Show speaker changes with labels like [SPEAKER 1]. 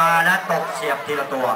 [SPEAKER 1] มาและตกเสียบทีละตัว